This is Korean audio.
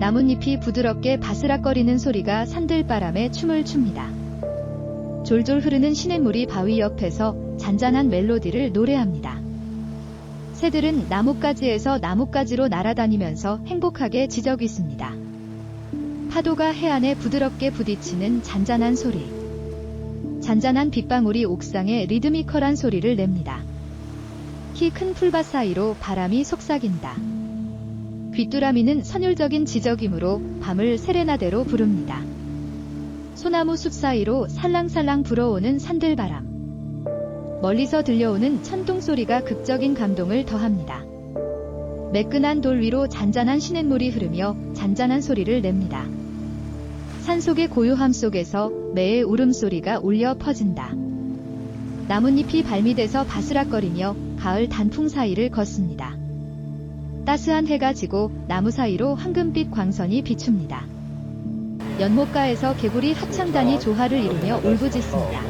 나뭇잎이 부드럽게 바스락거리는 소리가 산들바람에 춤을 춥니다. 졸졸 흐르는 시냇물이 바위 옆에서 잔잔한 멜로디를 노래합니다. 새들은 나뭇가지에서 나뭇가지로 날아다니면서 행복하게 지저귀 습니다. 파도가 해안에 부드럽게 부딪히는 잔잔한 소리. 잔잔한 빗방울이 옥상에 리드미컬한 소리를 냅니다. 키 큰 풀밭 사이로 바람이 속삭인다. 귀뚜라미는 선율적인 지저귀으로 밤을 세레나데로 부릅니다. 소나무 숲 사이로 살랑살랑 불어오는 산들바람. 멀리서 들려오는 천둥 소리가 극적인 감동을 더합니다. 매끈한 돌 위로 잔잔한 시냇물이 흐르며 잔잔한 소리를 냅니다. 산속의 고요함 속에서 매의 울음소리가 울려 퍼진다. 나뭇잎이 발밑에서 바스락거리며 가을 단풍 사이를 걷습니다. 따스한 해가 지고 나무 사이로 황금빛 광선이 비춥니다. 연못가에서 개구리 합창단이 조화를 이루며 울부짖습니다.